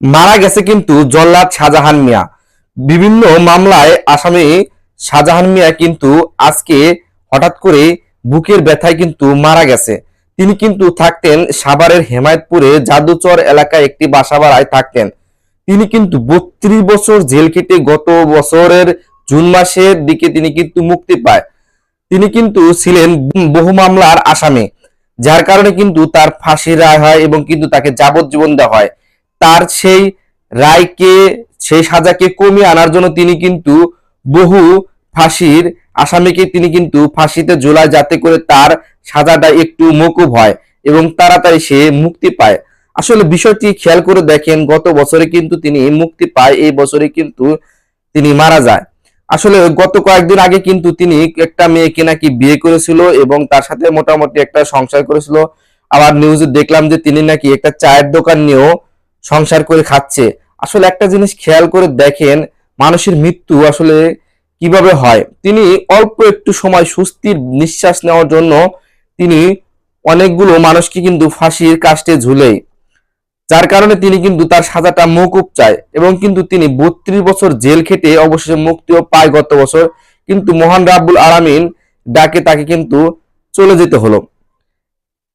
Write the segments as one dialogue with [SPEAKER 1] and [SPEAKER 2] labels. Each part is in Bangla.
[SPEAKER 1] মারা গেছে কিন্তু জল্লাদ শাহজাহান মিয়া। বিভিন্ন মামলায় আসামি শাহজাহান মিয়া কিন্তু আজকে হঠাৎ করে বুকের ব্যথায় কিন্তু মারা গেছে। তিনি কিন্তু থাকতেন সাভারের হেমায়তপুরে জাদুচর এলাকায় একটি বাসা ভাড়ায় থাকতেন। তিনি কিন্তু বত্রিশ বছর জেল কেটে গত বছরের জুন মাসের দিকে তিনি কিন্তু মুক্তি পায়। তিনি কিন্তু ছিলেন বহু মামলার আসামি, যার কারণে কিন্তু তার ফাঁসি রায় হয় এবং কিন্তু তাকে যাবজ্জীবন দেওয়া হয়। তার সেই রায়কে, সেই সাজাকে কমিয়ে আনার জন্য তিনি কিন্তু বহু ফাঁসির আসামিকে তিনি কিন্তু ফাঁসিতে ঝোলায় যাতে করে তার সাজাটা একটু মকুব হয় এবং তাড়াতাড়ি সে মুক্তি পায়। আসলে বিষয়টি খেয়াল করে দেখেন, গত বছরে কিন্তু তিনি মুক্তি পায়, এই বছরে কিন্তু তিনি মারা যায়। আসলে গত কয়েকদিন আগে কিন্তু তিনি একটা মেয়েকে নাকি বিয়ে করেছিল এবং তার সাথে মোটামুটি একটা সংসার করেছিল। আবার নিউজে দেখলাম যে তিনি নাকি একটা চায়ের দোকান নিয়েও সংসার করে খাচ্ছে। আসলে একটা জিনিস খেয়াল করে দেখেন, মানুষের মৃত্যু আসলে কীভাবে হয়? তিনি অল্প একটু সময় সুস্থির নিঃশ্বাস নেওয়ার জন্য তিনি অনেকগুলো মানুষকে কিন্তু ফাঁসির কাস্টে ঝুলেই। যার কারণে তিনি কিন্তু তার সাজাটা মৌকুব চায় এবং কিন্তু তিনি বত্রিশ বছর জেল খেটে অবশেষে মুক্তিও পায় গত বছর। কিন্তু মহান রাব্বুল আলামিন ডাকে তাকে কিন্তু চলে যেতে হলো।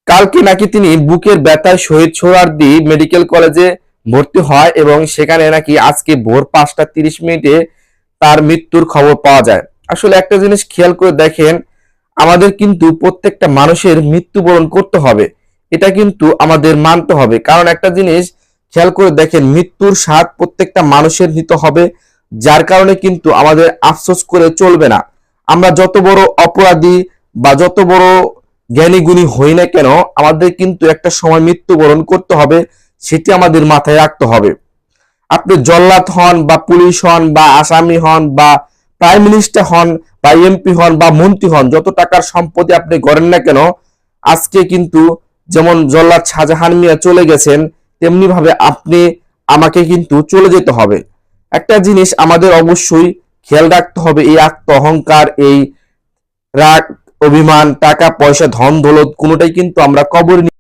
[SPEAKER 1] কালকে নাকি তিনি বুকের ব্যথায় শহীদ সোহরার্দি মেডিকেল কলেজে ভর্তি হয় এবং সেখানে নাকি আজকে ভোর পাঁচটা তিরিশ মিনিটে তার মৃত্যুর খবর পাওয়া যায়। আসলে একটা জিনিস খেয়াল করে দেখেন, আমাদের কিন্তু প্রত্যেকটা মানুষের মৃত্যুবরণ করতে হবে। এটা কিন্তু আমাদের মানতে হবে। কারণ একটা জিনিস খেয়াল করে দেখেন, মৃত্যুর স্বাদ প্রত্যেকটা মানুষের নিতে হবে, যার কারণে কিন্তু আমাদের আফসোস করে চলবে না। আমরা যত বড় অপরাধী বা যত বড় জ্ঞানী গুণী হই না কেন, আমাদের কিন্তু একটা সময় মৃত্যুবরণ করতে হবে, সেটি আমাদের মাথায় রাখতে হবে। আপনি জল্লাদ হন বা পুলিশ হন বা আসামি হন বা প্রাইম মিনিস্টার হন বা এমপি হন বা মন্ত্রী হন, যত টাকার সম্পত্তি আপনি গড়েন না কেন, আজকে কিন্তু যেমন জল্লাদ শাহজাহান মিয়া চলে গেছেন তেমনি ভাবে আপনি, আমাকে কিন্তু চলে যেতে হবে। একটা জিনিস আমাদের অবশ্যই খেয়াল রাখতে হবে, এই আত্ম অহংকার এই রাগ অভিমান টাকা পয়সা ধন দৌলত কোনোটাই কিন্তু আমরা কবর